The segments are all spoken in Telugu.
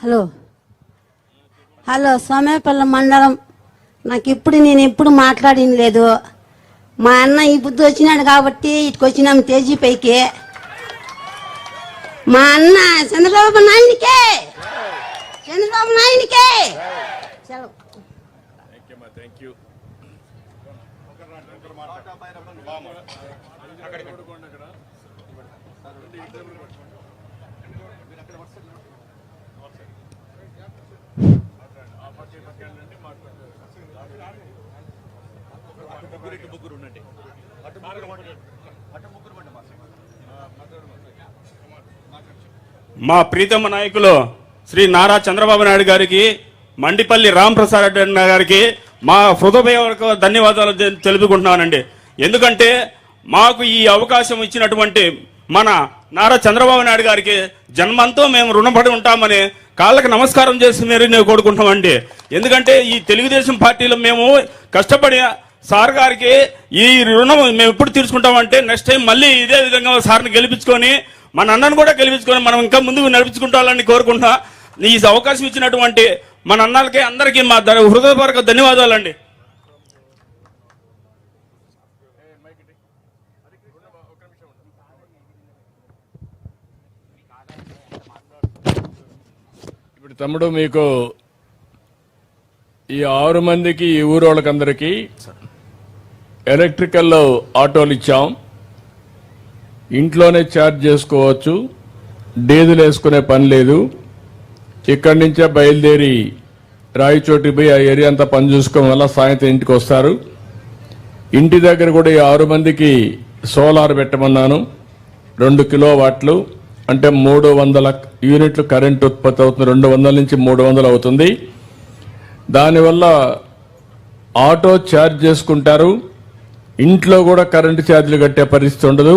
హలో. హలో సోమేపల్లి మండలం. నాకు ఇప్పుడు నేను ఎప్పుడు మాట్లాడింది లేదు. మా అన్న ఈ బుద్ధి వచ్చినాడు కాబట్టి ఇటుకు వచ్చినాం తేజీ పైకి. మా అన్న చంద్రబాబు నాయునికే చంద్రబాబు నాయునికే సెలవు మా ప్రీతమ్మ నాయకులు శ్రీ నారా చంద్రబాబు నాయుడు గారికి మండిపల్లి రాంప్రసాద్ రెడ్డి గారికి మా హృదయపూర్వక ధన్యవాదాలు తెలుపుకుంటున్నానండి. ఎందుకంటే మాకు ఈ అవకాశం ఇచ్చినటువంటి మన నారా చంద్రబాబు నాయుడు గారికి జన్మంతో మేము రుణపడి ఉంటామని కాళ్ళకి నమస్కారం చేసి మీరు నేను కోరుకుంటామండి ఎందుకంటే ఈ తెలుగుదేశం పార్టీలో మేము కష్టపడి సార్ గారికి ఈ రుణం మేము ఎప్పుడు తీర్చుకుంటామంటే నెక్స్ట్ టైం మళ్ళీ ఇదే విధంగా సార్ని గెలిపించుకొని మన అన్నను కూడా గెలిపించుకొని మనం ఇంకా ముందుకు నడిపించుకుంటాలని కోరుకుంటా ఈ అవకాశం ఇచ్చినటువంటి మన అన్నలకి అందరికీ మా హృదయపూర్వక ధన్యవాదాలండి. ఇప్పుడు తమ్ముడు మీకు ఈ ఆరు మందికి ఈ ఊరు వాళ్ళకందరికీ ఎలక్ట్రికల్ ఆటోలు ఇచ్చాం. ఇంట్లోనే ఛార్జ్ చేసుకోవచ్చు. డీజిల్ వేసుకునే పని లేదు. ఇక్కడి నుంచే బయలుదేరి రాయిచోటి పోయి ఆ ఏరియా అంతా పని చూసుకోవడం వల్ల సాయంత్రం ఇంటికి వస్తారు. ఇంటి దగ్గర కూడా ఈ ఆరు మందికి సోలార్ పెట్టమన్నాను. రెండు కిలో వాట్లు అంటే మూడు వందల యూనిట్లు కరెంట్ ఉత్పత్తి అవుతుంది. రెండు వందల నుంచి మూడు వందలు అవుతుంది. దానివల్ల ఆటో ఛార్జ్ చేసుకుంటారు. ఇంట్లో కూడా కరెంటు ఛార్జీలు కట్టే పరిస్థితి ఉండదు.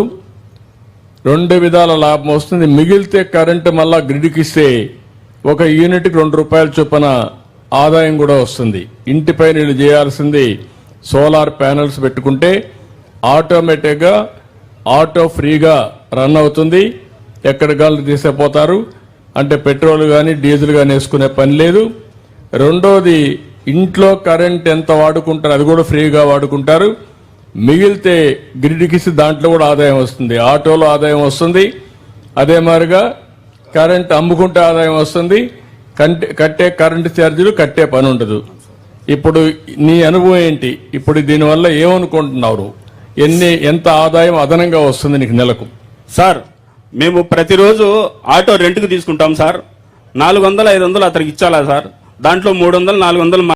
రెండు విధాల లాభం వస్తుంది. మిగిలితే కరెంటు మళ్ళా గ్రిడ్కి ఇస్తే ఒక యూనిట్కి రెండు రూపాయల చొప్పున ఆదాయం కూడా వస్తుంది. ఇంటిపై నీళ్ళు చేయాల్సింది సోలార్ ప్యానల్స్ పెట్టుకుంటే ఆటోమేటిక్గా ఆటో ఫ్రీగా రన్ అవుతుంది. ఎక్కడ గాలి తీసేపోతారు అంటే పెట్రోల్ కానీ డీజిల్ కానీ వేసుకునే పని లేదు. రెండోది ఇంట్లో కరెంట్ ఎంత వాడుకుంటారు అది కూడా ఫ్రీగా వాడుకుంటారు. మిగిలితే గ్రిడ్కి దాంట్లో కూడా ఆదాయం వస్తుంది. ఆటోలో ఆదాయం వస్తుంది. అదే మాదిరిగా కరెంట్ అమ్ముకుంటే ఆదాయం వస్తుంది. కంటే కట్టే కరెంటు ఛార్జీలు కట్టే పని ఉండదు. ఇప్పుడు నీ అనుభవం ఏంటి? ఇప్పుడు దీనివల్ల ఏమనుకుంటున్నారు? ఎన్ని ఎంత ఆదాయం అదనంగా వస్తుంది నీకు నెలకు? సార్ మేము ప్రతిరోజు ఆటో రెంట్కి తీసుకుంటాం సార్. నాలుగు వందలు ఐదు వందలు అతనికి ఇచ్చాలా సార్? దాంట్లో మూడు వందలు నాలుగు వందలు